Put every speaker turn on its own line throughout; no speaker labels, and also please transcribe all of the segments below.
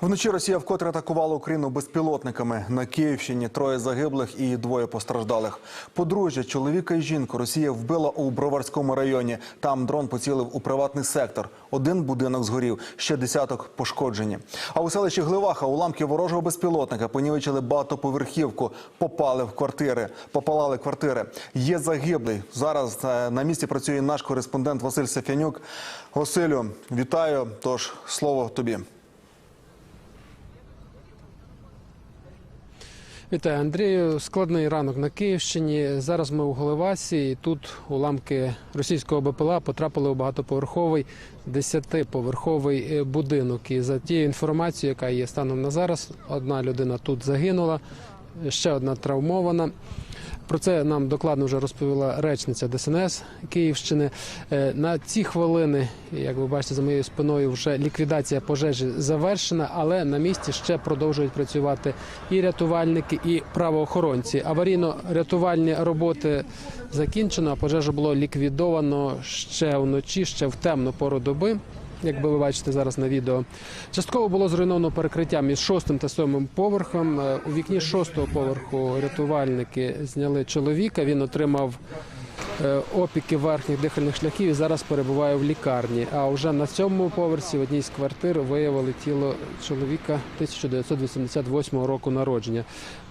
Вночі Росія вкотре атакувала Україну безпілотниками. На Київщині троє загиблих і двоє постраждалих. Подружжя, чоловіка і жінку Росія вбила у Броварському районі. Там дрон поцілив у приватний сектор. Один будинок згорів, ще десяток пошкоджені. А у селищі Гливаха уламки ворожого безпілотника понівечили багатоповерхівку, попали в квартири, попалали квартири. Є загиблий. Зараз е, на місці працює наш кореспондент Василь Сафянюк. Василю, вітаю. Тож слово тобі.
Вітаю, Андрію. Складний ранок на Київщині. Зараз ми у Голевасі, і тут уламки російського БПЛА потрапили у багатоповерховий десятиповерховий е, будинок. І за тією інформацією, яка є станом на зараз, одна людина тут загинула, ще одна травмована. Про це нам докладно вже розповіла речниця ДСНС Київщини. Е, На ці хвилини, як ви бачите, за моєю спиною вже ліквідація пожежі завершена, але на місці ще продовжують працювати і рятувальники, і правоохоронці. Аварійно-рятувальні роботи закінчено. а Пожежу було ліквідовано ще вночі, ще в темну пору доби. Якби ви бачите зараз на відео, частково було зруйновано перекриття між шостим та сьомим поверхом. Е, У вікні шостого поверху рятувальники зняли чоловіка. Він отримав е, опіки верхніх дихальних шляхів і зараз перебуває в лікарні. А вже на сьомому поверсі в одній з квартир виявили тіло чоловіка 1988 року народження.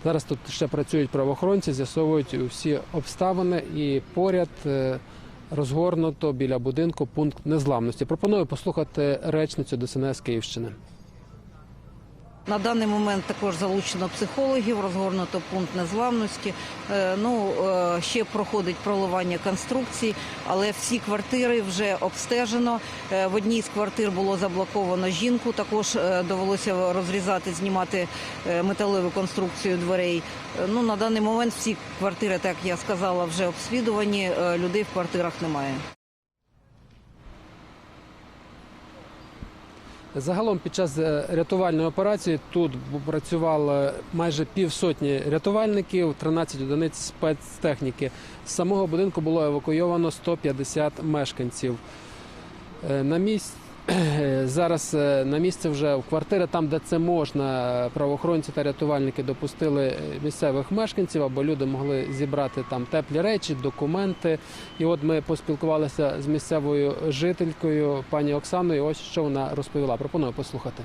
Зараз тут ще працюють правоохоронці, з'ясовують всі обставини і поряд. Розгорнуто біля будинку пункт незламності. Пропоную послухати речницю ДСНС Київщини.
На даний момент також залучено психологів, розгорнуто пункт незламності. Е, Ну е, ще проходить проливання конструкцій, але всі квартири вже обстежено. Е, В одній з квартир було заблоковано жінку. Також довелося розрізати, знімати металеву конструкцію дверей. Ну на даний момент всі квартири, так я сказала, вже обслідувані. Людей в квартирах немає.
Загалом під час е, рятувальної операції тут працювало майже півсотні рятувальників, 13 одиниць спецтехніки. З самого будинку було евакуйовано 150 мешканців. Е, На місці зараз е, на місце вже в квартири, там де це можна, е, правоохоронці та рятувальники допустили е, місцевих мешканців, аби люди могли зібрати там теплі речі, документи. І от ми поспілкувалися з місцевою жителькою пані Оксаною. Ось що вона розповіла. Пропоную послухати.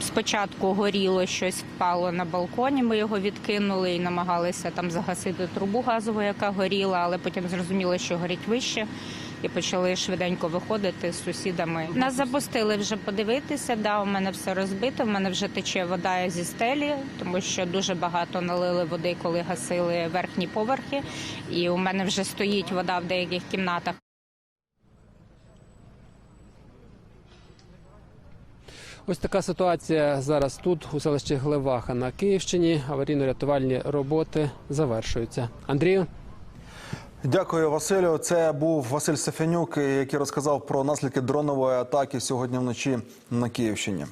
Спочатку горіло щось впало на балконі. Ми його відкинули і намагалися там загасити трубу газову, яка горіла, але потім зрозуміли, що горить вище. І почали швиденько виходити з сусідами. Нас запустили вже подивитися. Да, у мене все розбито. У мене вже тече вода зі стелі, тому що дуже багато налили води, коли гасили верхні поверхи. І у мене вже стоїть вода в деяких кімнатах.
Ось така ситуація зараз тут, у селищі Глеваха на Київщині. Аварійно-рятувальні роботи завершуються. Андрію.
Дякую, Василю. Це був Василь Сефенюк, який розказав про наслідки дронової атаки сьогодні вночі на Київщині.